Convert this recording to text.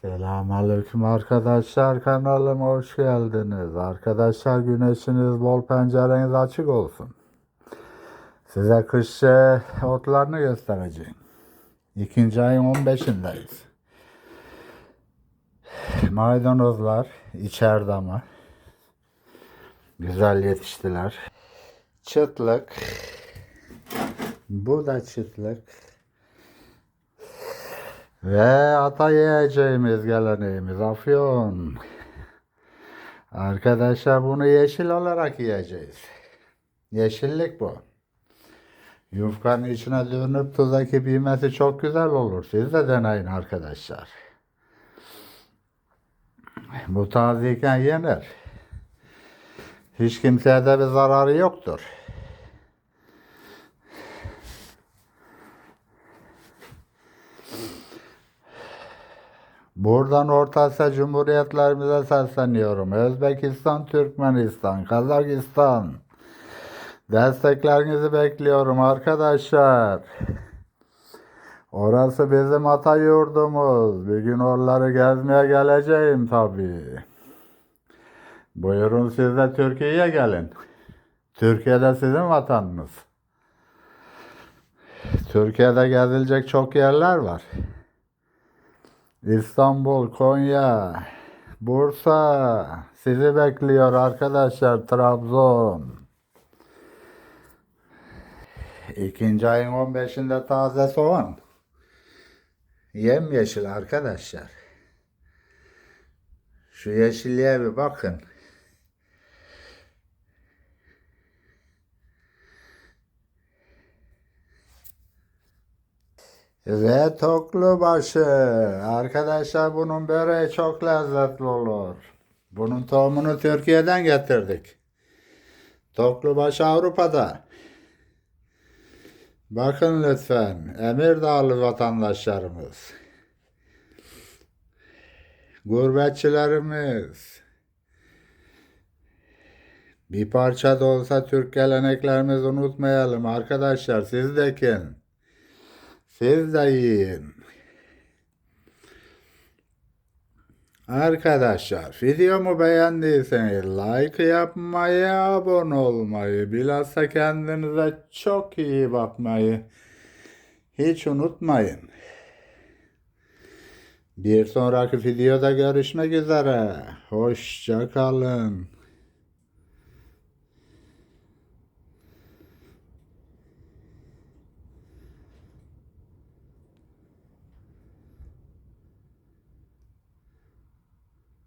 Selamünaleyküm arkadaşlar kanalıma hoş geldiniz. Arkadaşlar güneşiniz bol pencereniz açık olsun. Size kış otlarını göstereceğim. İkinci ayın 15'indeyiz. Maydanozlar içeride ama. Güzel yetiştiler. Çıtlık. Bu da çıtlık. Ve ata yiyeceğimiz geleneğimiz afyon. Arkadaşlar bunu yeşil olarak yiyeceğiz. Yeşillik bu. Yufkanın içine dönüp tuzdaki büyümesi çok güzel olur. Siz de deneyin arkadaşlar. Bu tazeyken yenir. Hiç kimseye de bir zararı yoktur. Buradan Orta Asya Cumhuriyetlerimize sesleniyorum. Özbekistan, Türkmenistan, Kazakistan. Desteklerinizi bekliyorum arkadaşlar. Orası bizim ata yurdumuz. Bir gün oraları gezmeye geleceğim tabii. Buyurun siz de Türkiye'ye gelin. Türkiye'de sizin vatanınız. Türkiye'de gezilecek çok yerler var. İstanbul, Konya, Bursa sizi bekliyor arkadaşlar. Trabzon. İkinci ayın 15'inde taze soğan. Yemyeşil arkadaşlar. Şu yeşilliğe bir bakın. Ve toklu başı. Arkadaşlar bunun böreği çok lezzetli olur. Bunun tohumunu Türkiye'den getirdik. Toklu başı Avrupa'da. Bakın lütfen. Emirdağlı vatandaşlarımız. Gurbetçilerimiz. Bir parça da olsa Türk geleneklerimizi unutmayalım arkadaşlar. Siz de kin. Siz de yiyin. Arkadaşlar videomu beğendiyseniz like yapmayı, abone olmayı, bilhassa kendinize çok iyi bakmayı hiç unutmayın. Bir sonraki videoda görüşmek üzere. Hoşça kalın.